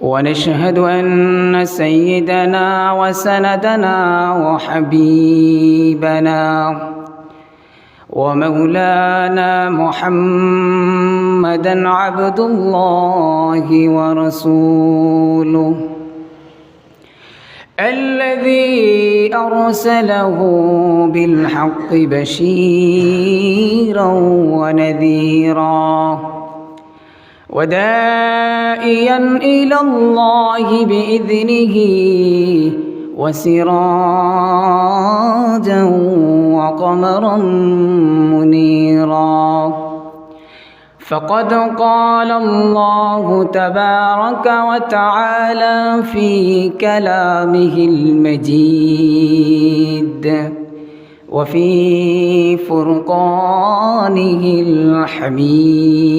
ونشهد أن سيدنا وسندنا وحبيبنا ومولانا محمدا عبد الله ورسوله الذي أرسله بالحق بشيرا ونذيرا ودائيا إلى الله بإذنه وسراجا وقمرا منيرا. فقد قال الله تبارك وتعالى في كلامه المجيد وفي فرقانه الحميد.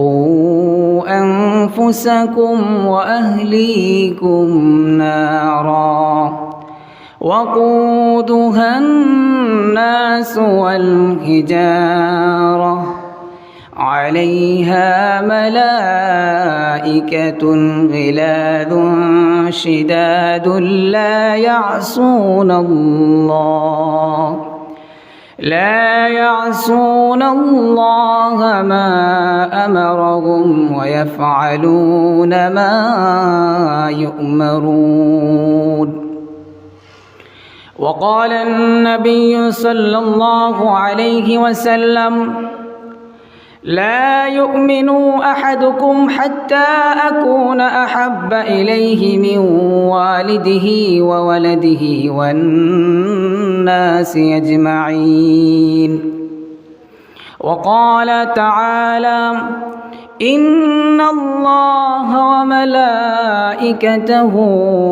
قوا أنفسكم وأهليكم نارا وقودها الناس والحجارة عليها ملائكة غلاظ شداد لا يعصون الله لا يعصون الله ما أمرهم ويفعلون ما يؤمرون. وقال النبي صلى الله عليه وسلم لا يؤمن أحدكم حتى أكون أحب إليه من والده وولده والناس أجمعين. وقال تعالى إن الله وملائكته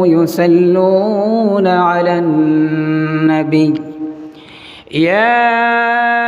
يصلون على النبي. يا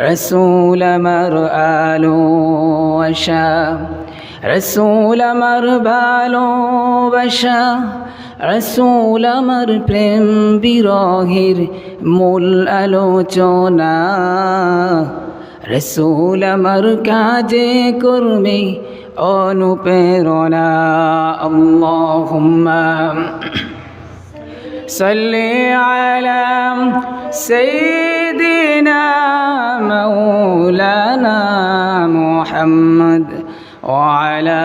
رسول مرآل وشا রসুল আমার ভালোবাসা রসুল আমার প্রেম বিরহের মূল আলোচনা রসুল আমার কাজে কর্মে অনুপ্রেরণা আল্লাহুম্মা صل على سيدنا مولانا محمد وعلى